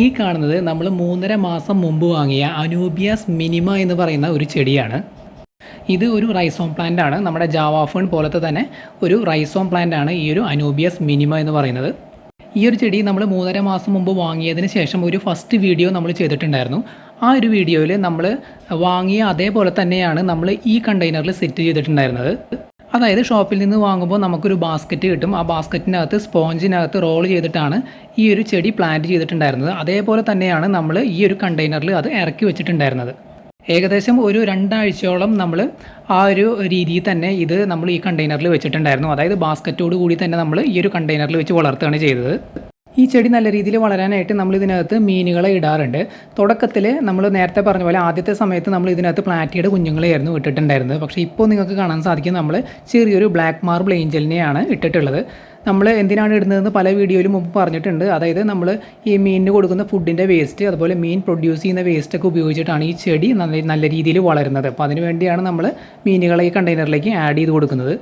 ഈ കാണുന്നത് നമ്മൾ മൂന്നര മാസം മുമ്പ് വാങ്ങിയ അനൂബിയാസ് മിനിമ എന്ന് പറയുന്ന ഒരു ചെടിയാണ്. ഇത് ഒരു റൈസോം പ്ലാന്റ് ആണ്. നമ്മുടെ ജാവാഫേൺ പോലത്തെ തന്നെ ഒരു റൈസോം പ്ലാന്റ് ആണ് ഈ ഒരു അനൂബിയസ് മിനിമ എന്ന് പറയുന്നത്. ഈ ഒരു ചെടി നമ്മൾ മൂന്നര മാസം മുമ്പ് വാങ്ങിയതിന് ശേഷം ഒരു ഫസ്റ്റ് വീഡിയോ നമ്മൾ ചെയ്തിട്ടുണ്ടായിരുന്നു. ആ ഒരു വീഡിയോയിൽ നമ്മൾ വാങ്ങിയ അതേപോലെ തന്നെയാണ് നമ്മൾ ഈ കണ്ടെയ്നറിൽ സെറ്റ് ചെയ്തിട്ടുണ്ടായിരുന്നത്. അതായത് ഷോപ്പിൽ നിന്ന് വാങ്ങുമ്പോൾ നമുക്കൊരു ബാസ്ക്കറ്റ് കിട്ടും. ആ ബാസ്ക്കറ്റിനകത്ത് സ്പോഞ്ചിനകത്ത് റോൾ ചെയ്തിട്ടാണ് ഈ ഒരു ചെടി പ്ലാന്റ് ചെയ്തിട്ടുണ്ടായിരുന്നത്. അതേപോലെ തന്നെയാണ് നമ്മൾ ഈ ഒരു കണ്ടെയ്നറിൽ അത് ഇറക്കി വെച്ചിട്ടുണ്ടായിരുന്നത്. ഏകദേശം ഒരു രണ്ടാഴ്ചയോളം നമ്മൾ ആ ഒരു രീതിയിൽ തന്നെ ഇത് നമ്മൾ ഈ കണ്ടെയ്നറിൽ വെച്ചിട്ടുണ്ടായിരുന്നു. അതായത് ബാസ്ക്കറ്റോട് കൂടി തന്നെ നമ്മൾ ഈ ഒരു കണ്ടെയ്നറിൽ വെച്ച് വളർത്തുകയാണ് ചെയ്തത്. ഈ ചെടി നല്ല രീതിയിൽ വളരാനായിട്ട് നമ്മൾ ഇതിനകത്ത് മീനുകളെ ഇടാറുണ്ട്. തുടക്കത്തിൽ നമ്മൾ നേരത്തെ പറഞ്ഞ പോലെ ആദ്യത്തെ സമയത്ത് നമ്മൾ ഇതിനകത്ത് പ്ലാറ്റിയുടെ കുഞ്ഞുങ്ങളെയായിരുന്നു ഇട്ടിട്ടുണ്ടായിരുന്നത്. പക്ഷേ ഇപ്പോൾ നിങ്ങൾക്ക് കാണാൻ സാധിക്കും നമ്മൾ ചെറിയൊരു ബ്ലാക്ക് മാർബിൾ ഏഞ്ചലിനെയാണ് ഇട്ടിട്ടുള്ളത്. നമ്മൾ എന്തിനാണ് ഇടുന്നതെന്ന് പല വീഡിയോയിലും മുമ്പ് പറഞ്ഞിട്ടുണ്ട്. അതായത് നമ്മൾ ഈ മീനിന് കൊടുക്കുന്ന ഫുഡിന്റെ വേസ്റ്റ് അതുപോലെ മീൻ പ്രൊഡ്യൂസ് ചെയ്യുന്ന വേസ്റ്റൊക്കെ ഉപയോഗിച്ചിട്ടാണ് ഈ ചെടി നല്ല നല്ല രീതിയിൽ വളരുന്നത്. അപ്പോൾ അതിനുവേണ്ടിയാണ് നമ്മൾ മീനുകളെ ഈ കണ്ടെയ്നറിലേക്ക് ആഡ് ചെയ്ത് കൊടുക്കുന്നത്.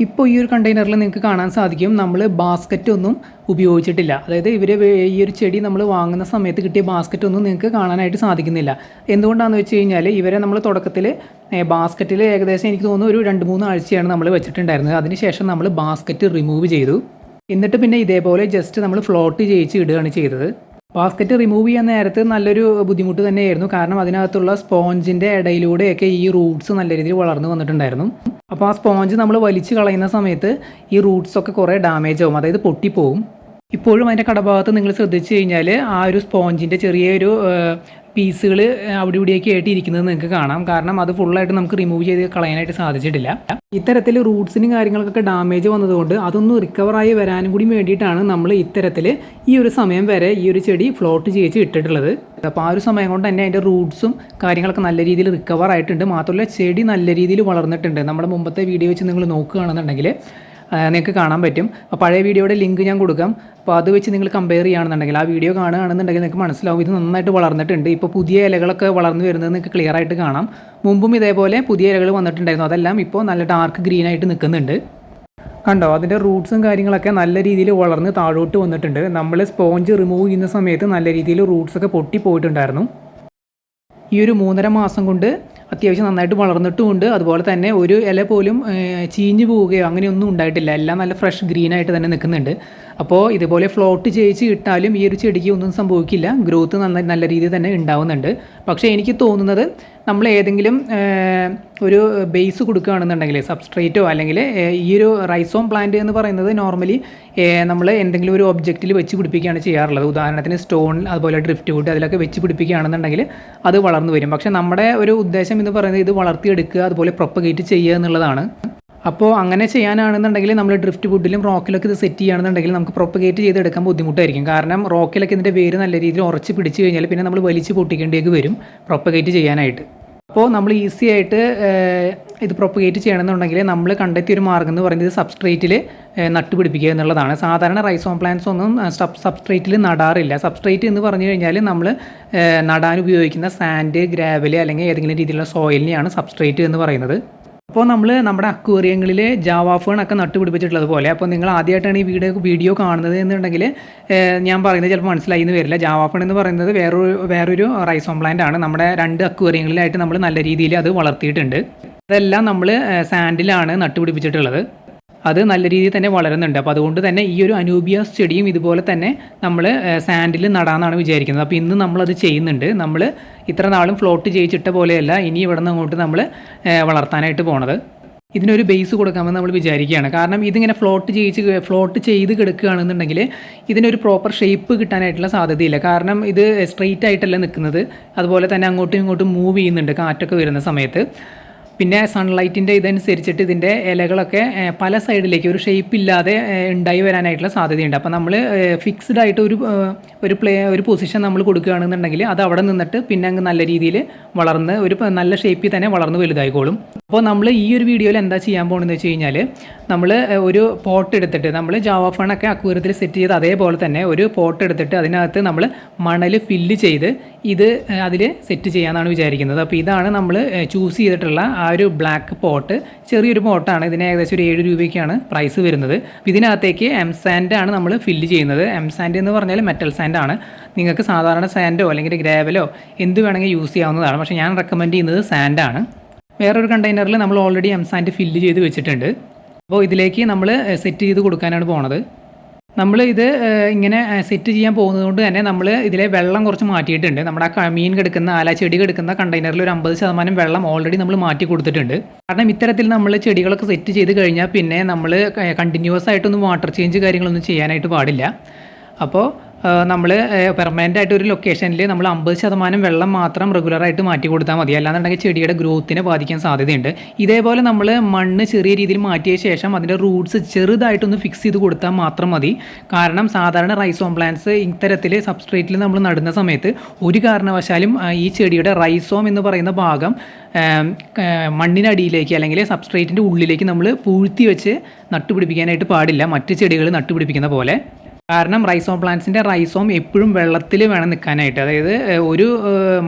ഇപ്പോൾ ഈ ഒരു കണ്ടെയ്നറിൽ നിങ്ങൾക്ക് കാണാൻ സാധിക്കും. നമ്മൾ ബാസ്ക്കറ്റ് ഒന്നും ഉപയോഗിച്ചിട്ടില്ല. അതായത് ഇവർ ഈ ഒരു ചെടി നമ്മൾ വാങ്ങുന്ന സമയത്ത് കിട്ടിയ ബാസ്ക്കറ്റ് ഒന്നും നിങ്ങൾക്ക് കാണാനായിട്ട് സാധിക്കുന്നില്ല. എന്തുകൊണ്ടാണെന്ന് വെച്ച് കഴിഞ്ഞാൽ ഇവരെ നമ്മൾ തുടക്കത്തിൽ ബാസ്ക്കറ്റിൽ ഏകദേശം എനിക്ക് തോന്നുന്നു ഒരു രണ്ട് മൂന്ന് ആഴ്ചയാണ് നമ്മൾ വെച്ചിട്ടുണ്ടായിരുന്നത്. അതിനുശേഷം നമ്മൾ ബാസ്ക്കറ്റ് റിമൂവ് ചെയ്തു. എന്നിട്ട് പിന്നെ ഇതേപോലെ ജസ്റ്റ് നമ്മൾ ഫ്ലോട്ട് ചെയ്യിച്ച് ഇടുകയാണ് ചെയ്തത്. ബാസ്ക്കറ്റ് റിമൂവ് ചെയ്യാൻ നേരത്ത് നല്ലൊരു ബുദ്ധിമുട്ട് തന്നെയായിരുന്നു. കാരണം അതിനകത്തുള്ള സ്പോഞ്ചിന്റെ ഇടയിലൂടെയൊക്കെ ഈ റൂട്ട്സ് നല്ല രീതിയിൽ വളർന്നു വന്നിട്ടുണ്ടായിരുന്നു. അപ്പോൾ ആ സ്പോഞ്ച് നമ്മൾ വലിച്ചു കളയുന്ന സമയത്ത് ഈ റൂട്ട്സൊക്കെ കുറേ ഡാമേജ് ആവും. അതായത് പൊട്ടിപ്പോവും. ഇപ്പോഴും അതിന്റെ കടഭാഗത്ത് നിങ്ങൾ ശ്രദ്ധിച്ചു കഴിഞ്ഞാൽ ആ ഒരു സ്പോഞ്ചിന്റെ ചെറിയൊരു പീസുകൾ അവിടെ ഇവിടെയൊക്കെ ആയിട്ട് ഇരിക്കുന്നത് നിങ്ങൾക്ക് കാണാം. കാരണം അത് ഫുള്ളായിട്ട് നമുക്ക് റിമൂവ് ചെയ്ത് കളയാനായിട്ട് സാധിച്ചിട്ടില്ല. ഇത്തരത്തിൽ റൂട്ട്സിനും കാര്യങ്ങൾക്കൊക്കെ ഡാമേജ് വന്നതുകൊണ്ട് അതൊന്ന് റിക്കവറായി വരാനും കൂടി വേണ്ടിയിട്ടാണ് നമ്മൾ ഇത്തരത്തിൽ ഈ ഒരു സമയം വരെ ഈ ഒരു ചെടി ഫ്ലോട്ട് ചെയ്യിച്ച് ഇട്ടിട്ടുള്ളത്. അപ്പോൾ ആ ഒരു സമയം കൊണ്ട് തന്നെ അതിന്റെ റൂട്ട്സും കാര്യങ്ങളൊക്കെ നല്ല രീതിയിൽ റിക്കവർ ആയിട്ടുണ്ട്. മാത്രമല്ല ചെടി നല്ല രീതിയിൽ വളർന്നിട്ടുണ്ട്. നമ്മുടെ മുമ്പത്തെ വീഡിയോ വെച്ച് നിങ്ങൾ നോക്കുകയാണെന്നുണ്ടെങ്കിൽ നിങ്ങൾക്ക് കാണാൻ പറ്റും. പഴയ വീഡിയോയുടെ ലിങ്ക് ഞാൻ കൊടുക്കാം. അപ്പോൾ അത് വെച്ച് നിങ്ങൾ കമ്പയർ ചെയ്യുകയാണെന്നുണ്ടെങ്കിൽ ആ വീഡിയോ കാണുകയാണെന്നുണ്ടെങ്കിൽ നിങ്ങൾക്ക് മനസ്സിലാവും. ഇത് നന്നായിട്ട് വളർന്നിട്ടുണ്ട്. ഇപ്പോൾ പുതിയ ഇലകളൊക്കെ വളർന്നു വരുന്നത് നിങ്ങൾക്ക് ക്ലിയർ ആയിട്ട് കാണാം. മുമ്പും ഇതേപോലെ പുതിയ ഇലകൾ വന്നിട്ടുണ്ടായിരുന്നു. അതെല്ലാം ഇപ്പോൾ നല്ല ഡാർക്ക് ഗ്രീൻ ആയിട്ട് നിൽക്കുന്നുണ്ട്. കണ്ടോ? അതിന്റെ റൂട്ട്സും കാര്യങ്ങളൊക്കെ നല്ല രീതിയിൽ വളർന്ന് താഴോട്ട് വന്നിട്ടുണ്ട്. നമ്മൾ സ്പോഞ്ച് റിമൂവ് ചെയ്യുന്ന സമയത്ത് നല്ല രീതിയിൽ റൂട്ട്സൊക്കെ പൊട്ടിപ്പോയിട്ടുണ്ടായിരുന്നു. ഈ ഒരു മൂന്നര മാസം കൊണ്ട് അത്യാവശ്യം നന്നായിട്ട് വളർന്നിട്ടുമുണ്ട്. അതുപോലെ തന്നെ ഒരു ഇല പോലും ചീഞ്ഞു പോവുകയോ അങ്ങനെയൊന്നും ഉണ്ടായിട്ടില്ല. എല്ലാം നല്ല ഫ്രഷ് ഗ്രീനായിട്ട് തന്നെ നിൽക്കുന്നുണ്ട്. അപ്പോൾ ഇതുപോലെ ഫ്ലോട്ട് ചെയ്യിച്ച് ഇട്ടാലും ഈ ഒരു ചെടിക്ക് ഒന്നും സംഭവിക്കില്ല. ഗ്രോത്ത് നന്നായി നല്ല രീതിയിൽ തന്നെ ഉണ്ടാവുന്നുണ്ട്. പക്ഷേ എനിക്ക് തോന്നുന്നത് നമ്മൾ ഏതെങ്കിലും ഒരു ബേസ് കൊടുക്കുകയാണെന്നുണ്ടെങ്കിൽ സബ്സ്ട്രേറ്റോ അല്ലെങ്കിൽ ഈ ഒരു റൈസോം പ്ലാന്റ് എന്ന് പറയുന്നത് നോർമലി നമ്മൾ എന്തെങ്കിലും ഒരു ഒബ്ജക്റ്റിൽ വെച്ച് പിടിപ്പിക്കുകയാണ് ചെയ്യാറുള്ളത്. ഉദാഹരണത്തിന് സ്റ്റോൺ അതുപോലെ ഡ്രിഫ്റ്റ് വുഡ് അതിലൊക്കെ വെച്ച് പിടിപ്പിക്കുകയാണെന്നുണ്ടെങ്കിൽ അത് വളർന്നു വരും. പക്ഷേ നമ്മുടെ ഒരു ഉദ്ദേശം എന്ന് പറയുന്നത് ഇത് വളർത്തിയെടുക്കുക അതുപോലെ പ്രൊപ്പഗേറ്റ് ചെയ്യുക എന്നുള്ളതാണ്. അപ്പോൾ അങ്ങനെ ചെയ്യാനാണെന്നുണ്ടെങ്കിൽ നമ്മൾ ഡ്രിഫ്റ്റ് വുഡിലും റോക്കിലൊക്കെ ഇത് സെറ്റ് ചെയ്യുകയാണെന്നുണ്ടെങ്കിൽ നമുക്ക് പ്രൊപ്പഗേറ്റ് ചെയ്തെടുക്കാൻ ബുദ്ധിമുട്ടായിരിക്കും. കാരണം റോക്കിലൊക്കെ ഇതിന്റെ വേര് നല്ല രീതിയിൽ ഉറച്ച് പിടിച്ച് കഴിഞ്ഞാൽ പിന്നെ നമ്മൾ വലിച്ച് പൊട്ടിക്കേണ്ടിയൊക്കെ വരും പ്രൊപ്പഗേറ്റ് ചെയ്യാനായിട്ട്. അപ്പോൾ നമ്മൾ ഈസി ആയിട്ട് ഇത് പ്രൊപ്പഗേറ്റ് ചെയ്യണമെന്നുണ്ടെങ്കിൽ നമ്മൾ കണ്ടെത്തിയ ഒരു മാർഗം എന്ന് പറയുന്നത് സബ്സ്ട്രേറ്റിൽ നട്ടുപിടിപ്പിക്കുക എന്നുള്ളതാണ്. സാധാരണ റൈസോം പ്ലാന്റ്സ് ഒന്നും സബ്സ്ട്രേറ്റിൽ നടാറില്ല. സബ്സ്ട്രേറ്റ് എന്ന് പറഞ്ഞു കഴിഞ്ഞാൽ നമ്മൾ നടാൻ ഉപയോഗിക്കുന്ന സാൻഡ് ഗ്രാവൽ അല്ലെങ്കിൽ ഏതെങ്കിലും രീതിയിലുള്ള സോയിലിനെയാണ് സബ്സ്ട്രേറ്റ് എന്ന് പറയുന്നത്. അപ്പോൾ നമ്മൾ നമ്മുടെ അക്വേറിയങ്ങളിൽ ജാവാഫേൺ ഒക്കെ നട്ടുപിടിപ്പിച്ചിട്ടുള്ളത് പോലെ അപ്പോൾ നിങ്ങൾ ആദ്യമായിട്ടാണ് ഈ വീഡിയോ വീഡിയോ കാണുന്നത് എന്നുണ്ടെങ്കിൽ ഞാൻ പറയുന്നത് ചിലപ്പോൾ മനസ്സിലായി എന്ന് വരില്ല. ജാവാഫേൺ എന്ന് പറയുന്നത് വേറൊരു വേറൊരു റൈസോം പ്ലാന്റ് ആണ്. നമ്മുടെ രണ്ട് അക്വേറിയങ്ങളിലായിട്ട് നമ്മൾ നല്ല രീതിയിൽ അത് വളർത്തിയിട്ടുണ്ട്. അതെല്ലാം നമ്മൾ സാൻഡിലാണ് നട്ടുപിടിപ്പിച്ചിട്ടുള്ളത്. അത് നല്ല രീതിയിൽ തന്നെ വളരുന്നുണ്ട്. അപ്പോൾ അതുകൊണ്ട് തന്നെ ഈ ഒരു അനൂബിയാസ് ചെടിയും ഇതുപോലെ തന്നെ നമ്മൾ സാൻഡിൽ നടാമെന്നാണ് വിചാരിക്കുന്നത്. അപ്പോൾ ഇന്ന് നമ്മളത് ചെയ്യുന്നുണ്ട്. നമ്മൾ ഇത്ര നാളും ഫ്ലോട്ട് ചെയ്യിച്ചിട്ട പോലെയല്ല ഇനി ഇവിടെ നിന്ന് അങ്ങോട്ട് നമ്മൾ വളർത്താനായിട്ട് പോണത്. ഇതിനൊരു ബേസ് കൊടുക്കാമെന്ന് നമ്മൾ വിചാരിക്കുകയാണ്. കാരണം ഇതിങ്ങനെ ഫ്ലോട്ട് ചെയ്യിച്ച് ഫ്ലോട്ട് ചെയ്ത് കിടക്കുകയാണെന്നുണ്ടെങ്കിൽ ഇതിനൊരു പ്രോപ്പർ ഷേപ്പ് കിട്ടാനായിട്ടുള്ള സാധ്യതയില്ല. കാരണം ഇത് സ്ട്രെയിറ്റ് ആയിട്ടല്ല നിൽക്കുന്നത്. അതുപോലെ തന്നെ അങ്ങോട്ടും ഇങ്ങോട്ടും മൂവ് ചെയ്യുന്നുണ്ട് കാറ്റൊക്കെ വരുന്ന സമയത്ത്. പിന്നെ സൺലൈറ്റിന്റെ ഇതനുസരിച്ചിട്ട് ഇതിന്റെ ഇലകളൊക്കെ പല സൈഡിലേക്ക് ഒരു ഷേപ്പ് ഇല്ലാതെ ഉണ്ടായി വരാനായിട്ടുള്ള സാധ്യതയുണ്ട്. അപ്പോൾ നമ്മൾ ഫിക്സ്ഡ് ആയിട്ട് ഒരു ഒരു പ്ലേ ഒരു പൊസിഷൻ നമ്മൾ കൊടുക്കുകയാണെന്നുണ്ടെങ്കിൽ അത് അവിടെ നിന്നിട്ട് പിന്നെ അങ്ങ് നല്ല രീതിയിൽ വളർന്ന് ഒരു നല്ല ഷേപ്പിൽ തന്നെ വളർന്ന് വലുതായിക്കോളും. അപ്പോൾ നമ്മൾ ഈ ഒരു വീഡിയോയിൽ എന്താ ചെയ്യാൻ പോകുന്നത് വെച്ച് കഴിഞ്ഞാൽ നമ്മൾ ഒരു പോട്ട് എടുത്തിട്ട് നമ്മൾ ജാവ ഫണൊക്കെ അക്വരത്തിൽ സെറ്റ് ചെയ്ത് അതേപോലെ തന്നെ ഒരു പോട്ട് എടുത്തിട്ട് അതിനകത്ത് നമ്മൾ മണൽ ഫില്ല് ചെയ്ത് ഇത് അതിൽ സെറ്റ് ചെയ്യാമെന്നാണ് വിചാരിക്കുന്നത്. അപ്പോൾ ഇതാണ് നമ്മൾ ചൂസ് ചെയ്തിട്ടുള്ള ആ ഒരു ബ്ലാക്ക് പോട്ട് ചെറിയൊരു പോട്ടാണ് ഇതിന് ഏകദേശം ഒരു ഏഴ് രൂപയ്ക്കാണ് പ്രൈസ് വരുന്നത്. ഇതിനകത്തേക്ക് എം സാൻഡ് ആണ് നമ്മൾ ഫില്ല് ചെയ്യുന്നത്. എം സാൻഡ് എന്ന് പറഞ്ഞാൽ മെറ്റൽ സാൻഡ് ആണ്. നിങ്ങൾക്ക് സാധാരണ സാൻഡോ അല്ലെങ്കിൽ ഗ്രാവലോ എന്ത് വേണമെങ്കിൽ യൂസ് ചെയ്യാവുന്നതാണ്. പക്ഷേ ഞാൻ റെക്കമെൻഡ് ചെയ്യുന്നത് സാൻഡാണ് വേറൊരു കണ്ടെയ്നറിൽ നമ്മൾ ഓൾറെഡി എം സാൻഡ് ഫില്ല് ചെയ്ത് വെച്ചിട്ടുണ്ട്. അപ്പോൾ ഇതിലേക്ക് നമ്മൾ സെറ്റ് ചെയ്ത് കൊടുക്കാനാണ് പോണത്. നമ്മൾ ഇത് ഇങ്ങനെ സെറ്റ് ചെയ്യാൻ പോകുന്നത് കൊണ്ട് തന്നെ നമ്മൾ ഇതിലെ വെള്ളം കുറച്ച് മാറ്റിയിട്ടുണ്ട്. നമ്മുടെ ആ മീൻ കിടക്കുന്ന ആല ചെടി കിടക്കുന്ന കണ്ടെയ്നറിൽ ഒരു അമ്പത് ശതമാനം വെള്ളം ഓൾറെഡി നമ്മൾ മാറ്റി കൊടുത്തിട്ടുണ്ട്. കാരണം ഇത്തരത്തിൽ നമ്മൾ ചെടികളൊക്കെ സെറ്റ് ചെയ്ത് കഴിഞ്ഞാൽ പിന്നെ നമ്മൾ കണ്ടിന്യൂസ് ആയിട്ടൊന്നും വാട്ടർ ചേഞ്ച് കാര്യങ്ങളൊന്നും ചെയ്യാനായിട്ട് പാടില്ല. അപ്പോൾ നമ്മൾ പെർമനന്റ് ആയിട്ട് ഒരു ലൊക്കേഷനിൽ നമ്മൾ അമ്പത് ശതമാനം വെള്ളം മാത്രം റെഗുലറായിട്ട് മാറ്റി കൊടുത്താൽ മതി. അല്ലാന്നുണ്ടെങ്കിൽ ചെടിയുടെ ഗ്രോത്തിനെ ബാധിക്കാൻ സാധ്യതയുണ്ട്. ഇതേപോലെ നമ്മൾ മണ്ണ് ചെറിയ രീതിയിൽ മാറ്റിയ ശേഷം അതിന്റെ റൂട്ട്സ് ചെറുതായിട്ടൊന്ന് ഫിക്സ് ചെയ്ത് കൊടുത്താൽ മാത്രം മതി. കാരണം സാധാരണ റൈസോം പ്ലാന്റ്സ് ഇത്തരത്തിൽ സബ്സ്ട്രേറ്റിൽ നമ്മൾ നടുന്ന സമയത്ത് ഒരു കാരണവശാലും ഈ ചെടിയുടെ റൈസോം എന്ന് പറയുന്ന ഭാഗം മണ്ണിനടിയിലേക്ക് അല്ലെങ്കിൽ സബ്സ്ട്രേറ്റിന്റെ ഉള്ളിലേക്ക് നമ്മൾ പൂഴ്ത്തി വെച്ച് നട്ടുപിടിപ്പിക്കാനായിട്ട് പാടില്ല. മറ്റ് ചെടികൾ നട്ടുപിടിപ്പിക്കുന്ന പോലെ. കാരണം റൈസോം പ്ലാന്റ്സിന്റെ റൈസോം എപ്പോഴും വെള്ളത്തിൽ വേണം നിൽക്കാനായിട്ട്. അതായത് ഒരു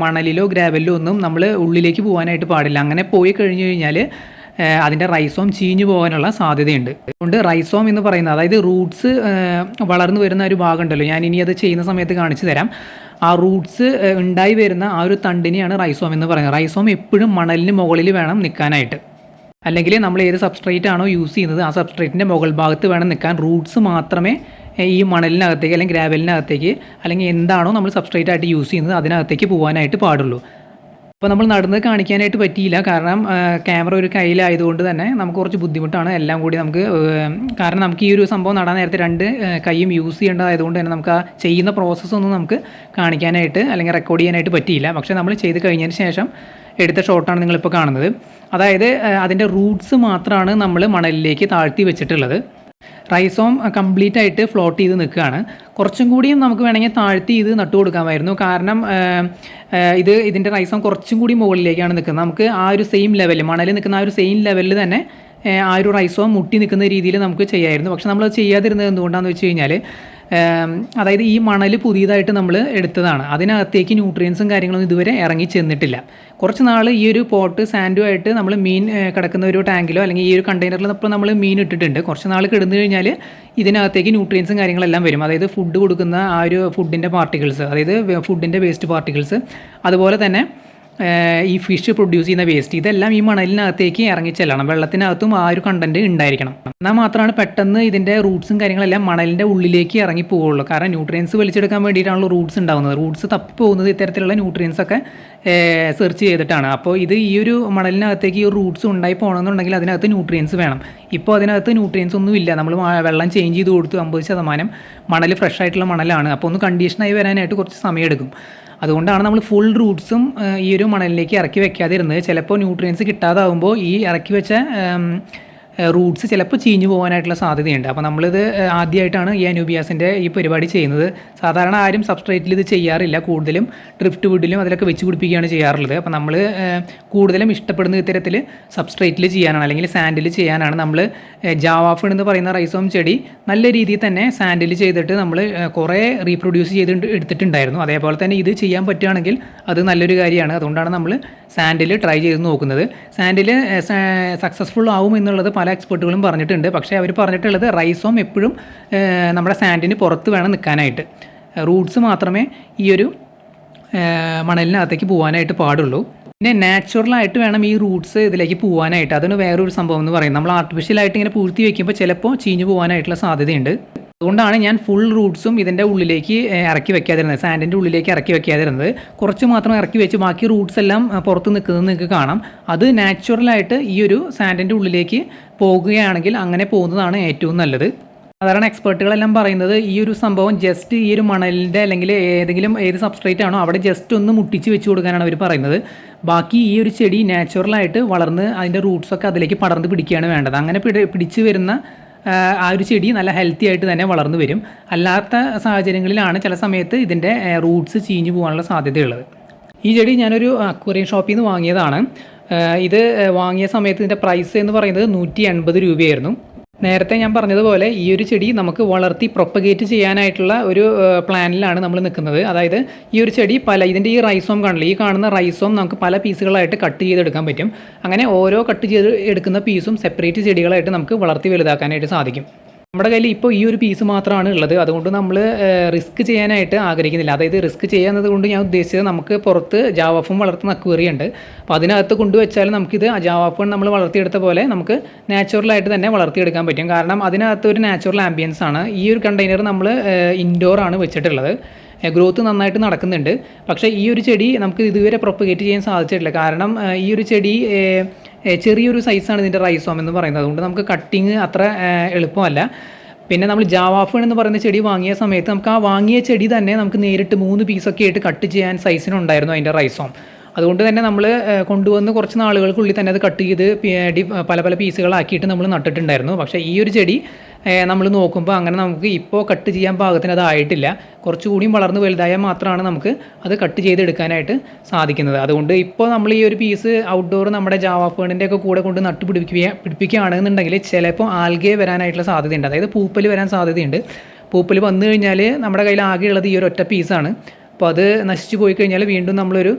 മണലിലോ ഗ്രാവലിലോ ഒന്നും നമ്മൾ ഉള്ളിലേക്ക് പോകാനായിട്ട് പാടില്ല. അങ്ങനെ പോയി കഴിഞ്ഞു കഴിഞ്ഞാൽ അതിന്റെ റൈസോം ചീഞ്ഞു പോകാനുള്ള സാധ്യതയുണ്ട്. അതുകൊണ്ട് റൈസോം എന്ന് പറയുന്നത് അതായത് റൂട്ട്സ് വളർന്നു വരുന്ന ഒരു ഭാഗമുണ്ടല്ലോ. ഞാൻ ഇനി അത് ചെയ്യുന്ന സമയത്ത് കാണിച്ചു തരാം. ആ റൂട്ട്സ് ഉണ്ടായി വരുന്ന ആ ഒരു തണ്ടിനെയാണ് റൈസോം എന്ന് പറയുന്നത്. റൈസോം എപ്പോഴും മണലിന് മുകളിൽ വേണം നിൽക്കാനായിട്ട്. അല്ലെങ്കിൽ നമ്മൾ ഏത് സബ്സ്ട്രേറ്റ് ആണോ യൂസ് ചെയ്യുന്നത് ആ സബ്സ്ട്രേറ്റിന്റെ മുകൾ ഭാഗത്ത് വേണം നിൽക്കാൻ. റൂട്ട്സ് മാത്രമേ ഈ മണലിനകത്തേക്ക് അല്ലെങ്കിൽ ഗ്രാവലിനകത്തേക്ക് അല്ലെങ്കിൽ എന്താണോ നമ്മൾ സബ്സ്ട്രേറ്റ് ആയിട്ട് യൂസ് ചെയ്യുന്നത് അതിനകത്തേക്ക് പോകാനായിട്ട് പാടുള്ളൂ. അപ്പോൾ നമ്മൾ നടന്നത് കാണിക്കാനായിട്ട് പറ്റിയില്ല. കാരണം ക്യാമറ ഒരു കയ്യിലായതുകൊണ്ട് തന്നെ നമുക്ക് കുറച്ച് ബുദ്ധിമുട്ടാണ്. എല്ലാം കൂടി നമുക്ക് കാരണം നമുക്ക് ഈ ഒരു സംഭവം നടാൻ നേരത്തെ രണ്ട് കൈയും യൂസ് ചെയ്യേണ്ടതായതുകൊണ്ട് തന്നെ നമുക്ക് ആ ചെയ്യുന്ന പ്രോസസ്സൊന്നും നമുക്ക് കാണിക്കാനായിട്ട് അല്ലെങ്കിൽ റെക്കോർഡ് ചെയ്യാനായിട്ട് പറ്റിയില്ല. പക്ഷേ നമ്മൾ ചെയ്ത് കഴിഞ്ഞതിന് ശേഷം എടുത്ത ഷോട്ടാണ് നിങ്ങളിപ്പോൾ കാണുന്നത്. അതായത് അതിന്റെ റൂട്ട്സ് മാത്രമാണ് നമ്മൾ മണലിലേക്ക് താഴ്ത്തി വെച്ചിട്ടുള്ളത്. റൈസോം കംപ്ലീറ്റ് ആയിട്ട് ഫ്ലോട്ട് ചെയ്ത് നിൽക്കുകയാണ്. കുറച്ചും കൂടിയും നമുക്ക് വേണമെങ്കിൽ താഴ്ത്തി ഇത് നട്ടു കൊടുക്കാമായിരുന്നു. കാരണം ഇത് ഇതിന്റെ റൈസോം കുറച്ചും കൂടി മുകളിലേക്കാണ് നിൽക്കുന്നത്. നമുക്ക് ആ ഒരു സെയിം ലെവലിൽ മണലിൽ നിൽക്കുന്ന ആ ഒരു സെയിം ലെവലിൽ തന്നെ ആ ഒരു റൈസോം മുട്ടി നിൽക്കുന്ന രീതിയിൽ നമുക്ക് ചെയ്യാമായിരുന്നു. പക്ഷെ നമ്മൾ ചെയ്യാതിരുന്നത് എന്തുകൊണ്ടാണെന്ന് വെച്ച് കഴിഞ്ഞാൽ അതായത് ഈ മണൽ പുതിയതായിട്ട് നമ്മൾ എടുത്തതാണ്. അതിനകത്തേക്ക് ന്യൂട്രിയൻസും കാര്യങ്ങളൊന്നും ഇതുവരെ ഇറങ്ങി ചെന്നിട്ടില്ല. കുറച്ച് നാൾ ഈ ഒരു പോട്ട് സാൻഡുമായിട്ട് നമ്മൾ മീൻ കിടക്കുന്ന ഒരു ടാങ്കിലോ അല്ലെങ്കിൽ ഈ ഒരു കണ്ടെയ്നറിൽ ഇപ്പോൾ നമ്മൾ മീൻ ഇട്ടിട്ടുണ്ട്. കുറച്ച് നാൾ കിടന്നു കഴിഞ്ഞാൽ ഇതിനകത്തേക്ക് ന്യൂട്രിയൻസും കാര്യങ്ങളെല്ലാം വരും. അതായത് ഫുഡ് കൊടുക്കുന്ന ആ ഒരു ഫുഡിന്റെ പാർട്ടിക്കിൾസ് അതായത് ഫുഡിന്റെ വേസ്റ്റ് പാർട്ടിക്കിൾസ് അതുപോലെ തന്നെ ഈ ഫിഷ് പ്രൊഡ്യൂസ് ചെയ്യുന്ന വേസ്റ്റ് ഇതെല്ലാം ഈ മണലിനകത്തേക്ക് ഇറങ്ങി ചെല്ലണം. വെള്ളത്തിനകത്തും ആ ഒരു കണ്ടന്റ് ഉണ്ടായിരിക്കണം. എന്നാൽ മാത്രമാണ് പെട്ടെന്ന് ഇതിന്റെ റൂട്ട്സും കാര്യങ്ങളെല്ലാം മണലിന്റെ ഉള്ളിലേക്ക് ഇറങ്ങി പോവുള്ളൂ. കാരണം ന്യൂട്രിയൻസ് വലിച്ചെടുക്കാൻ വേണ്ടിയിട്ടാണല്ലോ റൂട്ട്സ് ഉണ്ടാകുന്നത് റൂട്ട്സ് തപ്പി പോകുന്നത് ഇത്തരത്തിലുള്ള ന്യൂട്രിയൻസ് ഒക്കെ സെർച്ച് ചെയ്തിട്ടാണ്. അപ്പോൾ ഇത് ഈ ഒരു മണലിനകത്തേക്ക് ഈ റൂട്ട്സ് ഉണ്ടായി പോകണമെന്നുണ്ടെങ്കിൽ അതിനകത്ത് ന്യൂട്രിയൻസ് വേണം. ഇപ്പോൾ അതിനകത്ത് ന്യൂട്രിയൻസ് ഒന്നും ഇല്ല. നമ്മൾ വെള്ളം ചേഞ്ച് ചെയ്ത് കൊടുത്തു അമ്പത് ശതമാനം മണൽ ഫ്രഷ് ആയിട്ടുള്ള മണലാണ്. അപ്പോൾ ഒന്ന് കണ്ടീഷനായി വരാനായിട്ട് കുറച്ച് സമയമെടുക്കും. അതുകൊണ്ടാണ് നമ്മൾ ഫുൾ റൂട്ട്സും ഈ ഒരു മണലിലേക്ക് ഇറക്കി വെക്കാതിരുന്നത്. ചിലപ്പോൾ ന്യൂട്രിയൻസ് കിട്ടാതാവുമ്പോൾ ഈ ഇറക്കി വെച്ച റൂട്ട്സ് ചിലപ്പോൾ ചീഞ്ഞു പോകാനായിട്ടുള്ള സാധ്യതയുണ്ട്. അപ്പോൾ നമ്മളിത് ആദ്യമായിട്ടാണ് ഈ അനൂബിയാസിന്റെ ഈ പരിപാടി ചെയ്യുന്നത്. സാധാരണ ആരും സബ്സ്ട്രേറ്റിൽ ഇത് ചെയ്യാറില്ല. കൂടുതലും ഡ്രിഫ്റ്റ് വുഡിലും അതിലൊക്കെ വെച്ച് പിടിപ്പിക്കുകയാണ് ചെയ്യാറുള്ളത്. അപ്പോൾ നമ്മൾ കൂടുതലും ഇഷ്ടപ്പെടുന്ന ഇത്തരത്തിൽ സബ്സ്ട്രേറ്റിൽ ചെയ്യാനാണ്. അല്ലെങ്കിൽ സാൻഡിൽ ചെയ്യാനാണ് നമ്മൾ ജാവാഫ് എന്ന് പറയുന്ന റൈസോം ചെടി നല്ല രീതിയിൽ തന്നെ സാൻഡിൽ ചെയ്തിട്ട് നമ്മൾ കുറേ റീപ്രൊഡ്യൂസ് ചെയ്ത് എടുത്തിട്ടുണ്ടായിരുന്നു. അതേപോലെ തന്നെ ഇത് ചെയ്യാൻ പറ്റുകയാണെങ്കിൽ അത് നല്ലൊരു കാര്യമാണ്. അതുകൊണ്ടാണ് നമ്മൾ സാൻഡിൽ ട്രൈ ചെയ്ത് നോക്കുന്നത്. സാൻഡിൽ സക്സസ്ഫുൾ ആവും എന്നുള്ളത് പല എക്സ്പെർട്ടുകളും പറഞ്ഞിട്ടുണ്ട്. പക്ഷേ അവർ പറഞ്ഞിട്ടുള്ളത് റൈസോം എപ്പോഴും നമ്മുടെ സാൻഡിന് പുറത്ത് വേണം നിൽക്കാനായിട്ട്. റൂട്ട്സ് മാത്രമേ ഈ ഒരു മണലിനകത്തേക്ക് പോകാനായിട്ട് പാടുള്ളൂ. പിന്നെ നാച്ചുറലായിട്ട് വേണം ഈ റൂട്ട്സ് ഇതിലേക്ക് പോകാനായിട്ട് അതാണ് വേറൊരു സംഭവം എന്ന് പറയും നമ്മൾ ആർട്ടിഫിഷ്യലായിട്ട് ഇങ്ങനെ പൂഴ്ത്തി വയ്ക്കുമ്പോൾ ചിലപ്പോൾ ചീഞ്ഞു പോകാനായിട്ടുള്ള സാധ്യതയുണ്ട്. അതുകൊണ്ടാണ് ഞാൻ ഫുൾ റൂട്ട്സും ഇതിന്റെ ഉള്ളിലേക്ക് ഇറക്കി വെക്കാതിരുന്നത്. സാൻഡിന്റെ ഉള്ളിലേക്ക് ഇറക്കി വെക്കാതിരുന്നത്. കുറച്ച് മാത്രം ഇറക്കി വെച്ച് ബാക്കി റൂട്ട്സ് എല്ലാം പുറത്ത് നിൽക്കുന്നത് നിങ്ങൾക്ക് കാണാം. അത് നാച്ചുറലായിട്ട് ഈ ഒരു സാൻഡിന്റെ ഉള്ളിലേക്ക് പോകുകയാണെങ്കിൽ അങ്ങനെ പോകുന്നതാണ് ഏറ്റവും നല്ലത്. സാധാരണ എക്സ്പേർട്ടുകളെല്ലാം പറയുന്നത്. ഈ ഒരു സംഭവം ജസ്റ്റ് ഈ ഒരു മണലിന്റെ അല്ലെങ്കിൽ ഏതെങ്കിലും ഏത് സബ്സ്ട്രേറ്റ് ആണോ അവിടെ ജസ്റ്റ് ഒന്ന് മുട്ടിച്ച് വെച്ച് കൊടുക്കാനാണ് അവർ പറയുന്നത്. ബാക്കി ഈ ഒരു ചെടി നാച്ചുറലായിട്ട് വളർന്ന് അതിന്റെ റൂട്ട്സൊക്കെ അതിലേക്ക് പടർന്ന് പിടിക്കുകയാണ് വേണ്ടത്. അങ്ങനെ പിടി പിടിച്ച് വരുന്ന ആ ഒരു ചെടി നല്ല ഹെൽത്തി ആയിട്ട് തന്നെ വളർന്നു വരും. അല്ലാത്ത സാഹചര്യങ്ങളിലാണ് ചില സമയത്ത് ഇതിന്റെ റൂട്ട്സ് ചീഞ്ഞു പോകാനുള്ള സാധ്യതയുള്ളത്. ഈ ചെടി ഞാനൊരു അക്വറിയം ഷോപ്പിൽ നിന്ന് വാങ്ങിയതാണ്. ഇത് വാങ്ങിയ സമയത്ത് ഇതിന്റെ പ്രൈസ് എന്ന് പറയുന്നത് നൂറ്റി എൺപത് രൂപയായിരുന്നു. നേരത്തെ ഞാൻ പറഞ്ഞതുപോലെ ഈ ഒരു ചെടി നമുക്ക് വളർത്തി പ്രൊപ്പഗേറ്റ് ചെയ്യാനായിട്ടുള്ള ഒരു പ്ലാനിലാണ് നമ്മൾ നിൽക്കുന്നത്. അതായത് ഈ ഒരു ചെടി പല ഇതിന്റെ ഈ റൈസോം കാണില്ല ഈ കാണുന്ന റൈസോം നമുക്ക് പല പീസുകളായിട്ട് കട്ട് ചെയ്തെടുക്കാൻ പറ്റും. അങ്ങനെ ഓരോ കട്ട് ചെയ്ത് എടുക്കുന്ന പീസും സെപ്പറേറ്റ് ചെടികളായിട്ട് നമുക്ക് വളർത്തി വലുതാക്കാനായിട്ട് സാധിക്കും. നമ്മുടെ കയ്യിൽ ഇപ്പോൾ ഈ ഒരു പീസ് മാത്രമാണ് ഉള്ളത്. അതുകൊണ്ട് നമ്മൾ റിസ്ക് ചെയ്യാനായിട്ട് ആഗ്രഹിക്കുന്നില്ല. അതായത് റിസ്ക് ചെയ്യാന്നത് കൊണ്ട് ഞാൻ ഉദ്ദേശിച്ചത് നമുക്ക് പുറത്ത് ജാവാഫും വളർത്തുന്ന അക്വേറിയുണ്ട് അപ്പോൾ അതിനകത്ത് കൊണ്ടുവച്ചാൽ നമുക്കിത് ജാവാഫൺ നമ്മൾ വളർത്തിയെടുത്ത പോലെ നമുക്ക് നാച്ചുറലായിട്ട് തന്നെ വളർത്തിയെടുക്കാൻ പറ്റും. കാരണം അതിനകത്ത് ഒരു നാച്ചുറൽ ആംബിയൻസ് ആണ്. ഈ ഒരു കണ്ടെയ്നർ നമ്മൾ ഇൻഡോർ ആണ് വെച്ചിട്ടുള്ളത്. ഗ്രോത്ത് നന്നായിട്ട് നടക്കുന്നുണ്ട്. പക്ഷേ ഈ ഒരു ചെടി നമുക്ക് ഇതുവരെ പ്രൊപ്പഗേറ്റ് ചെയ്യാൻ സാധിച്ചിട്ടില്ല. കാരണം ഈ ഒരു ചെടി ചെറിയൊരു സൈസാണ് ഇതിന്റെ റൈസോം എന്ന് പറയുന്നത്. അതുകൊണ്ട് നമുക്ക് കട്ടിങ് അത്ര എളുപ്പമല്ല. പിന്നെ നമ്മൾ ജാവാഫൺ എന്ന് പറയുന്ന ചെടി വാങ്ങിയ സമയത്ത് നമുക്ക് ആ വാങ്ങിയ ചെടി തന്നെ നമുക്ക് നേരിട്ട് മൂന്ന് പീസൊക്കെ ആയിട്ട് കട്ട് ചെയ്യാൻ സൈസിനുണ്ടായിരുന്നു അതിന്റെ റൈസോം അതുകൊണ്ട് തന്നെ നമ്മൾ കൊണ്ടുവന്ന് കുറച്ച് നാളുകൾക്കുള്ളിൽ തന്നെ അത് കട്ട് ചെയ്ത് പല പല പീസുകളാക്കിയിട്ട് നമ്മൾ നട്ടിട്ടുണ്ടായിരുന്നു. പക്ഷേ ഈ ഒരു ചെടി നമ്മൾ നോക്കുമ്പോൾ അങ്ങനെ നമുക്ക് ഇപ്പോൾ കട്ട് ചെയ്യാൻ പാകത്തിന് അതായിട്ടില്ല കുറച്ചുകൂടിയും വളർന്ന് വലുതായാൽ മാത്രമാണ് നമുക്ക് അത് കട്ട് ചെയ്തെടുക്കാനായിട്ട് സാധിക്കുന്നത്. അതുകൊണ്ട് ഇപ്പോൾ നമ്മൾ ഈ ഒരു പീസ് ഔട്ട്ഡോർ നമ്മുടെ ജാവാഫേണിന്റെ ഒക്കെ കൂടെ കൊണ്ട് നട്ട് പിടിപ്പിക്കുക പിടിപ്പിക്കുകയാണെന്നുണ്ടെങ്കിൽ ചിലപ്പോൾ ആൽഗെ വരാനായിട്ടുള്ള സാധ്യതയുണ്ട്. അതായത് പൂപ്പൽ വരാൻ സാധ്യതയുണ്ട്. പൂപ്പൽ വന്നു കഴിഞ്ഞാൽ നമ്മുടെ കയ്യിൽ ആകെയുള്ളത് ഈ ഒരു ഒറ്റ പീസാണ് അപ്പോൾ അത് നശിച്ചു പോയി കഴിഞ്ഞാൽ വീണ്ടും നമ്മളൊരു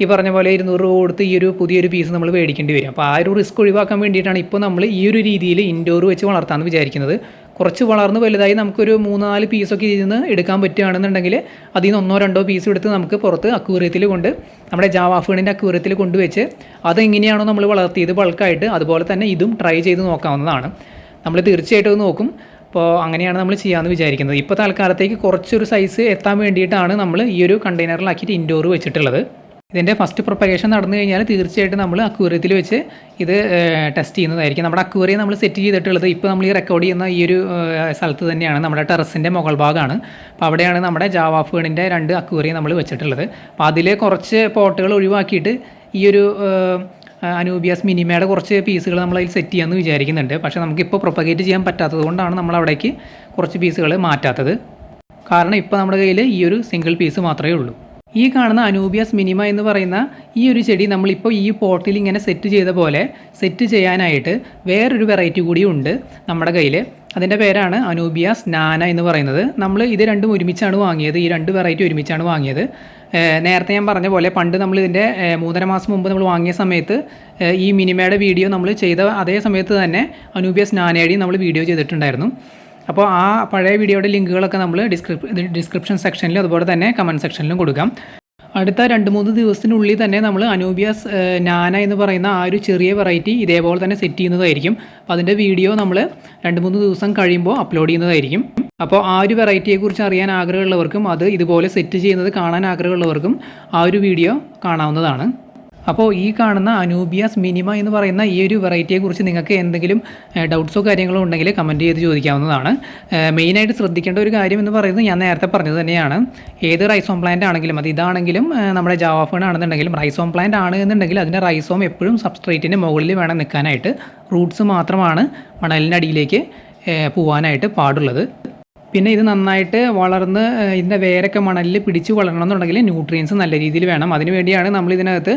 ഈ പറഞ്ഞ പോലെ ഇരുന്നൂറ് രൂപ കൊടുത്ത് ഈ ഒരു പുതിയൊരു പീസ് നമ്മൾ മേടിക്കേണ്ടി വരും. അപ്പോൾ ആ ഒരു റിസ്ക് ഒഴിവാക്കാൻ വേണ്ടിയിട്ടാണ് ഇപ്പോൾ നമ്മൾ ഈ ഒരു രീതിയിൽ ഇൻഡോർ വെച്ച് വളർത്താമെന്ന് വിചാരിക്കുന്നത്. കുറച്ച് വളർന്ന് വലുതായി നമുക്കൊരു മൂന്നാൽ പീസൊക്കെ ഇതിൽ നിന്ന് എടുക്കാൻ പറ്റുകയാണെന്നുണ്ടെങ്കിൽ അതിൽ നിന്ന് ഒന്നോ രണ്ടോ പീസ് എടുത്ത് നമുക്ക് പുറത്ത് അക്വേറിയത്തിൽ കൊണ്ട് നമ്മുടെ ജാവാഫേണിന്റെ അക്വേറിയത്തിൽ കൊണ്ടുവച്ച് അതെങ്ങനെയാണോ നമ്മൾ വളർത്തിയത് ബൾക്കായിട്ട് അതുപോലെ തന്നെ ഇതും ട്രൈ ചെയ്ത് നോക്കാവുന്നതാണ്. നമ്മൾ തീർച്ചയായിട്ടും അത് നോക്കും. അപ്പോൾ അങ്ങനെയാണ് നമ്മൾ ചെയ്യാമെന്ന് വിചാരിക്കുന്നത്. ഇപ്പോൾ തൽക്കാലത്തേക്ക് കുറച്ചൊരു സൈസ് എത്താൻ വേണ്ടിയിട്ടാണ് നമ്മൾ ഈ ഒരു കണ്ടെയ്നറിലാക്കിയിട്ട് ഇൻഡോർ വെച്ചിട്ടുള്ളത്. ഇതിന്റെ ഫസ്റ്റ് പ്രൊപ്പഗേഷൻ നടന്നു കഴിഞ്ഞാൽ തീർച്ചയായിട്ടും നമ്മൾ അക്വറിയത്തിൽ വെച്ച് ഇത് ടെസ്റ്റ് ചെയ്യുന്നതായിരിക്കും. നമ്മുടെ അക്വേറിയം നമ്മൾ സെറ്റ് ചെയ്തിട്ടുള്ളത് ഇപ്പോൾ നമ്മൾ ഈ റെക്കോർഡ് ചെയ്യുന്ന ഈ ഒരു സ്ഥലത്ത് തന്നെയാണ്. നമ്മുടെ ടെറസിന്റെ മുകൾ ഭാഗമാണ് അപ്പോൾ അവിടെയാണ് നമ്മുടെ ജാവാഫേണിന്റെ രണ്ട് അക്വേറിയം നമ്മൾ വെച്ചിട്ടുള്ളത്. അപ്പോൾ അതിൽ കുറച്ച് പോട്ടുകൾ ഒഴിവാക്കിയിട്ട് ഈ ഒരു അനൂബിയാസ് മിനിമയുടെ കുറച്ച് പീസുകൾ നമ്മൾ അതിൽ സെറ്റ് ചെയ്യാമെന്ന് വിചാരിക്കുന്നുണ്ട്. പക്ഷേ നമുക്കിപ്പോൾ പ്രൊപ്പഗേറ്റ് ചെയ്യാൻ പറ്റാത്തത് കൊണ്ടാണ് നമ്മൾ അവിടേക്ക് കുറച്ച് പീസുകൾ മാറ്റാത്തത്. കാരണം ഇപ്പോൾ നമ്മുടെ കയ്യിൽ ഈ ഒരു സിംഗിൾ പീസ് മാത്രമേ ഉള്ളൂ. ഈ കാണുന്ന അനൂബിയസ് മിനിമ എന്ന് പറയുന്ന ഈ ഒരു ചെടി നമ്മളിപ്പോൾ ഈ പോട്ടിൽ ഇങ്ങനെ സെറ്റ് ചെയ്ത പോലെ സെറ്റ് ചെയ്യാനായിട്ട് വേറൊരു വെറൈറ്റി കൂടി ഉണ്ട് നമ്മുടെ കയ്യിൽ. അതിന്റെ പേരാണ് അനൂബിയാസ് നാന എന്ന് പറയുന്നത്. നമ്മൾ ഇത് രണ്ടും ഒരുമിച്ചാണ് വാങ്ങിയത്. ഈ രണ്ട് വെറൈറ്റി ഒരുമിച്ചാണ് വാങ്ങിയത്. നേരത്തെ ഞാൻ പറഞ്ഞ പോലെ പണ്ട് നമ്മൾ ഇതിന്റെ മൂന്നര മാസം മുമ്പ് നമ്മൾ വാങ്ങിയ സമയത്ത് ഈ മിനിമയുടെ വീഡിയോ നമ്മൾ ചെയ്ത അതേ സമയത്ത് തന്നെ അനൂബിയസ് നാനയുടെയും നമ്മൾ വീഡിയോ ചെയ്തിട്ടുണ്ടായിരുന്നു. അപ്പോൾ ആ പഴയ വീഡിയോയുടെ ലിങ്കുകളൊക്കെ നമ്മൾ ഡിസ്ക്രിപ് ഡിസ്ക്രിപ്ഷൻ സെക്ഷനിലും അതുപോലെ തന്നെ കമന്റ് സെക്ഷനിലും കൊടുക്കാം. അടുത്ത രണ്ട് മൂന്ന് ദിവസത്തിനുള്ളിൽ തന്നെ നമ്മൾ അനൂബിയാസ് നാന എന്ന് പറയുന്ന ആ ഒരു ചെറിയ വെറൈറ്റി ഇതേപോലെ തന്നെ സെറ്റ് ചെയ്യുന്നതായിരിക്കും. അപ്പോൾ അതിന്റെ വീഡിയോ നമ്മൾ രണ്ട് മൂന്ന് ദിവസം കഴിയുമ്പോൾ അപ്ലോഡ് ചെയ്യുന്നതായിരിക്കും. അപ്പോൾ ആ ഒരു വെറൈറ്റിയെക്കുറിച്ച് അറിയാൻ ആഗ്രഹമുള്ളവർക്കും അത് ഇതുപോലെ സെറ്റ് ചെയ്യുന്നത് കാണാൻ ആഗ്രഹമുള്ളവർക്കും ആ ഒരു വീഡിയോ കാണാവുന്നതാണ്. അപ്പോൾ ഈ കാണുന്ന അനൂബിയാസ് മിനിമ എന്ന് പറയുന്ന ഈ ഒരു വെറൈറ്റിയെക്കുറിച്ച് നിങ്ങൾക്ക് എന്തെങ്കിലും ഡൗട്ട്സോ കാര്യങ്ങളോ ഉണ്ടെങ്കിൽ കമന്റ് ചെയ്ത് ചോദിക്കാവുന്നതാണ്. മെയിനായിട്ട് ശ്രദ്ധിക്കേണ്ട ഒരു കാര്യം എന്ന് പറയുന്നത് ഞാൻ നേരത്തെ പറഞ്ഞത് തന്നെയാണ്. ഏത് റൈസോം പ്ലാന്റ് ആണെങ്കിലും അത് ഇതാണെങ്കിലും നമ്മുടെ ജാവാഫേൺ ആണെന്നുണ്ടെങ്കിലും റൈസോം പ്ലാന്റ് ആണ് എന്നുണ്ടെങ്കിൽ അതിന്റെ റൈസോം എപ്പോഴും സബ്സ്ട്രേറ്റിന്റെ മുകളിൽ വേണം നിൽക്കാനായിട്ട് റൂട്ട്സ് മാത്രമാണ് ഏഹ് പോവാനായിട്ട് പാടുള്ളത്. പിന്നെ ഇത് നന്നായിട്ട് വളർന്ന് ഇതിന്റെ വേരൊക്കെ മണലിൽ പിടിച്ച് വളരണം എന്നുണ്ടെങ്കിൽ ന്യൂട്രിയൻസ് നല്ല രീതിയിൽ വേണം. അതിന് വേണ്ടിയാണ് നമ്മൾ ഇതിനകത്ത്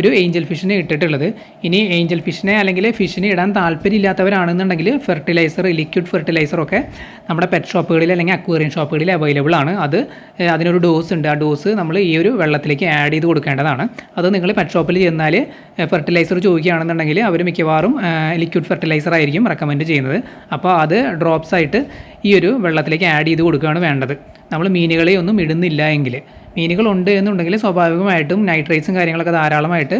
ഒരു ഏഞ്ചൽ ഫിഷിനെ ഇട്ടിട്ടുള്ളത്. ഇനി ഏഞ്ചൽ ഫിഷിനെ അല്ലെങ്കിൽ ഫിഷിനെ ഇടാൻ താല്പര്യമില്ലാത്തവരാണെന്നുണ്ടെങ്കിൽ ഫെർട്ടിലൈസർ ലിക്വിഡ് ഫെർട്ടിലൈസർ ഒക്കെ നമ്മുടെ പെറ്റ് ഷോപ്പുകളിൽ അല്ലെങ്കിൽ അക്വേറിയം ഷോപ്പുകളിൽ അവൈലബിൾ ആണ്. അത് അതിനൊരു ഡോസ് ഉണ്ട്. ആ ഡോസ് നമ്മൾ ഈ ഒരു വെള്ളത്തിലേക്ക് ആഡ് ചെയ്ത് കൊടുക്കേണ്ടതാണ്. അത് നിങ്ങൾ പെറ്റ് ഷോപ്പിൽ ചെന്നാൽ ഫെർട്ടിലൈസർ ചോദിക്കുകയാണെന്നുണ്ടെങ്കിൽ അവർ മിക്കവാറും ലിക്വിഡ് ഫെർട്ടിലൈസർ ആയിരിക്കും റെക്കമെൻഡ് ചെയ്യുന്നത്. അപ്പോൾ അത് ഡ്രോപ്സ് ആയിട്ട് ഈ ഒരു വെള്ളത്തിലേക്ക് ആഡ് ചെയ്ത് കൊടുക്കുകയാണ് വേണ്ടത്. നമ്മൾ മീനുകളെ ഒന്നും ഇടുന്നില്ല എങ്കിൽ. മീനുകളുണ്ട് എന്നുണ്ടെങ്കിൽ സ്വാഭാവികമായിട്ടും നൈട്രേറ്റ്സും കാര്യങ്ങളൊക്കെ ധാരാളമായിട്ട്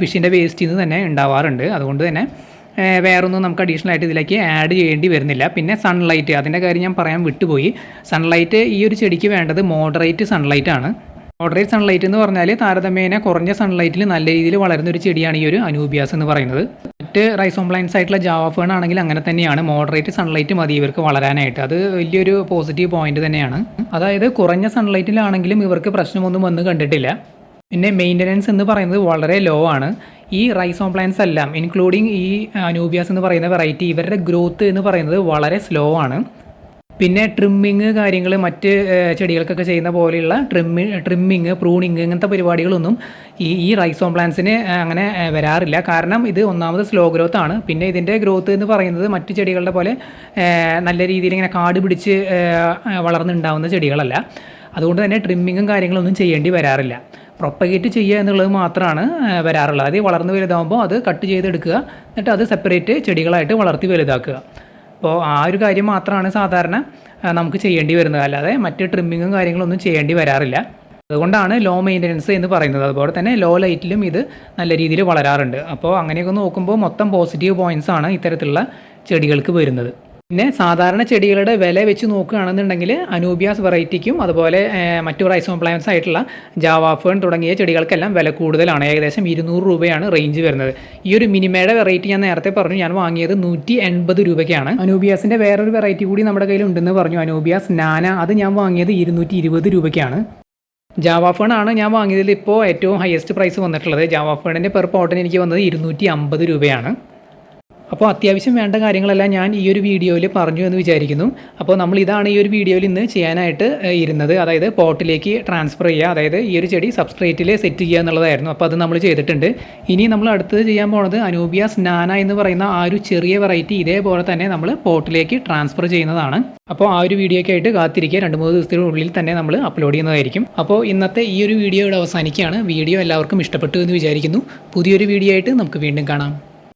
ഫിഷിന്റെ വേസ്റ്റിൽ നിന്ന് തന്നെ ഉണ്ടാവാറുണ്ട്. അതുകൊണ്ട് തന്നെ വേറൊന്നും നമുക്ക് അഡീഷണൽ ആയിട്ട് ഇതിലേക്ക് ആഡ് ചെയ്യേണ്ടി വരുന്നില്ല. പിന്നെ സൺലൈറ്റ് അതിന്റെ കാര്യം ഞാൻ പറയാൻ വിട്ടുപോയി. സൺലൈറ്റ് ഈ ഒരു ചെടിക്ക് വേണ്ടത് മോഡറേറ്റ് സൺലൈറ്റ് ആണ്. മോഡറേറ്റ് സൺലൈറ്റ് എന്ന് പറഞ്ഞാൽ താരതമ്യേന കുറഞ്ഞ സൺലൈറ്റിൽ നല്ല രീതിയിൽ വളരുന്ന ഒരു ചെടിയാണ് ഈ ഒരു അനൂബിയാസ് എന്ന് പറയുന്നത്. മറ്റ് റൈസോം പ്ലാന്റ്സ് ആയിട്ടുള്ള ജാവഫേൺ ആണെങ്കിൽ അങ്ങനെ തന്നെയാണ്. മോഡറേറ്റ് സൺലൈറ്റ് മതി ഇവർക്ക് വളരാനായിട്ട്. അത് വലിയൊരു പോസിറ്റീവ് പോയിന്റ് തന്നെയാണ്. അതായത് കുറഞ്ഞ സൺലൈറ്റിലാണെങ്കിലും ഇവർക്ക് പ്രശ്നമൊന്നും വന്ന് കണ്ടിട്ടില്ല. പിന്നെ മെയിന്റനൻസ് എന്ന് പറയുന്നത് വളരെ ലോ ആണ്. ഈ റൈസോം പ്ലാന്റ്സ് എല്ലാം ഇൻക്ലൂഡിങ് ഈ അനൂബിയാസ് എന്ന് പറയുന്ന വെറൈറ്റി ഇവരുടെ ഗ്രോത്ത് എന്ന് പറയുന്നത് വളരെ സ്ലോ ആണ്. പിന്നെ ട്രിമ്മിങ് കാര്യങ്ങൾ മറ്റ് ചെടികൾക്കൊക്കെ ചെയ്യുന്ന പോലെയുള്ള ട്രിമ്മി ട്രിമ്മിങ് പ്രൂണിങ് ഇങ്ങനത്തെ പരിപാടികളൊന്നും ഈ ഈ റൈസോം പ്ലാന്റ്സിന് അങ്ങനെ വരാറില്ല. കാരണം ഇത് ഒന്നാമത് സ്ലോ ഗ്രോത്ത് ആണ്. പിന്നെ ഇതിന്റെ ഗ്രോത്ത് എന്ന് പറയുന്നത് മറ്റ് ചെടികളുടെ പോലെ നല്ല രീതിയിൽ ഇങ്ങനെ കാട് പിടിച്ച് വളർന്നുണ്ടാവുന്ന ചെടികളല്ല. അതുകൊണ്ട് തന്നെ ട്രിമ്മിങ്ങും കാര്യങ്ങളൊന്നും ചെയ്യേണ്ടി വരാറില്ല. പ്രൊപ്പഗേറ്റ് ചെയ്യുക എന്നുള്ളത് മാത്രമാണ് വരാറുള്ളത്. അത് വളർന്ന് വലുതാകുമ്പോൾ അത് കട്ട് ചെയ്തെടുക്കുക. എന്നിട്ട് അത് സെപ്പറേറ്റ് ചെടികളായിട്ട് വളർത്തി വലുതാക്കുക. അപ്പോൾ ആ ഒരു കാര്യം മാത്രമാണ് സാധാരണ നമുക്ക് ചെയ്യേണ്ടി വരുന്നത്. അല്ലാതെ മറ്റ് ട്രിമ്മിങ്ങും കാര്യങ്ങളൊന്നും ചെയ്യേണ്ടി വരാറില്ല. അതുകൊണ്ടാണ് ലോ മെയിന്റനൻസ് എന്ന് പറയുന്നത്. അതുപോലെ തന്നെ ലോ ലൈറ്റിലും ഇത് നല്ല രീതിയിൽ വളരാറുണ്ട്. അപ്പോൾ അങ്ങനെയൊക്കെ നോക്കുമ്പോൾ മൊത്തം പോസിറ്റീവ് പോയിന്റ്സ് ആണ് ഇത്തരത്തിലുള്ള ചെടികൾക്ക് വരുന്നത്. പിന്നെ സാധാരണ ചെടികളുടെ വില വെച്ച് നോക്കുകയാണെന്നുണ്ടെങ്കിൽ അനൂബിയാസ് വെറൈറ്റിക്കും അതുപോലെ മറ്റു റൈസോം പ്ലാന്റ്സ് ആയിട്ടുള്ള ജാവാഫേൺ തുടങ്ങിയ ചെടികൾക്കെല്ലാം വില കൂടുതലാണ്. ഏകദേശം ഇരുന്നൂറ് രൂപയാണ് റേഞ്ച് വരുന്നത്. ഈ ഒരു മിനിമയുടെ വെറൈറ്റി ഞാൻ നേരത്തെ പറഞ്ഞു. ഞാൻ വാങ്ങിയത് നൂറ്റി എൺപത് രൂപയ്ക്കാണ്. അനൂബിയാസിന്റെ വേറൊരു വെറൈറ്റി കൂടി നമ്മുടെ കയ്യിൽ ഉണ്ടെന്ന് പറഞ്ഞു. അനൂബിയാസ് നാന അത് ഞാൻ വാങ്ങിയത് ഇരുന്നൂറ്റി ഇരുപത് രൂപയ്ക്കാണ് ജാവാഫേൺ ആണ് ഞാൻ വാങ്ങിയതിൽ ഇപ്പോൾ ഏറ്റവും ഹയസ്റ്റ് പ്രൈസ് വന്നിട്ടുള്ളത്. ജാവാഫേണിന്റെ പെർ പോട്ടിന് എനിക്ക് വന്നത് ഇരുന്നൂറ്റി അമ്പത് രൂപയാണ്. അപ്പോൾ അത്യാവശ്യം വേണ്ട കാര്യങ്ങളെല്ലാം ഞാൻ ഈ ഒരു വീഡിയോയിൽ പറഞ്ഞു എന്ന് വിചാരിക്കുന്നു. അപ്പോൾ നമ്മൾ ഇതാണ് ഈ ഒരു വീഡിയോയിൽ ഇന്ന് ചെയ്യാനായിട്ട് ഇരുന്നത്. അതായത് പോട്ടിലേക്ക് ട്രാൻസ്ഫർ ചെയ്യുക അതായത് ഈ ഒരു ചെടി സബ്സ്ട്രേറ്റിൽ സെറ്റ് ചെയ്യുക എന്നുള്ളതായിരുന്നു. അപ്പോൾ അത് നമ്മൾ ചെയ്തിട്ടുണ്ട്. ഇനി നമ്മൾ അടുത്തത് ചെയ്യാൻ പോണത് അനൂപിയ സ്നാന എന്ന് പറയുന്ന ആ ഒരു ചെറിയ വെറൈറ്റി ഇതേപോലെ തന്നെ നമ്മൾ പോട്ടിലേക്ക് ട്രാൻസ്ഫർ ചെയ്യുന്നതാണ്. അപ്പോൾ ആ ഒരു വീഡിയോയ്ക്ക് ആയിട്ട് കാത്തിരിക്കുക. രണ്ട് മൂന്ന് ദിവസത്തിനുള്ളിൽ തന്നെ നമ്മൾ അപ്ലോഡ് ചെയ്യുന്നതായിരിക്കും. അപ്പോൾ ഇന്നത്തെ ഈ ഒരു വീഡിയോയുടെ അവസാനിക്കുകയാണ്. വീഡിയോ എല്ലാവർക്കും ഇഷ്ടപ്പെട്ടു എന്ന് വിചാരിക്കുന്നു. പുതിയൊരു വീഡിയോ ആയിട്ട് നമുക്ക് വീണ്ടും കാണാം.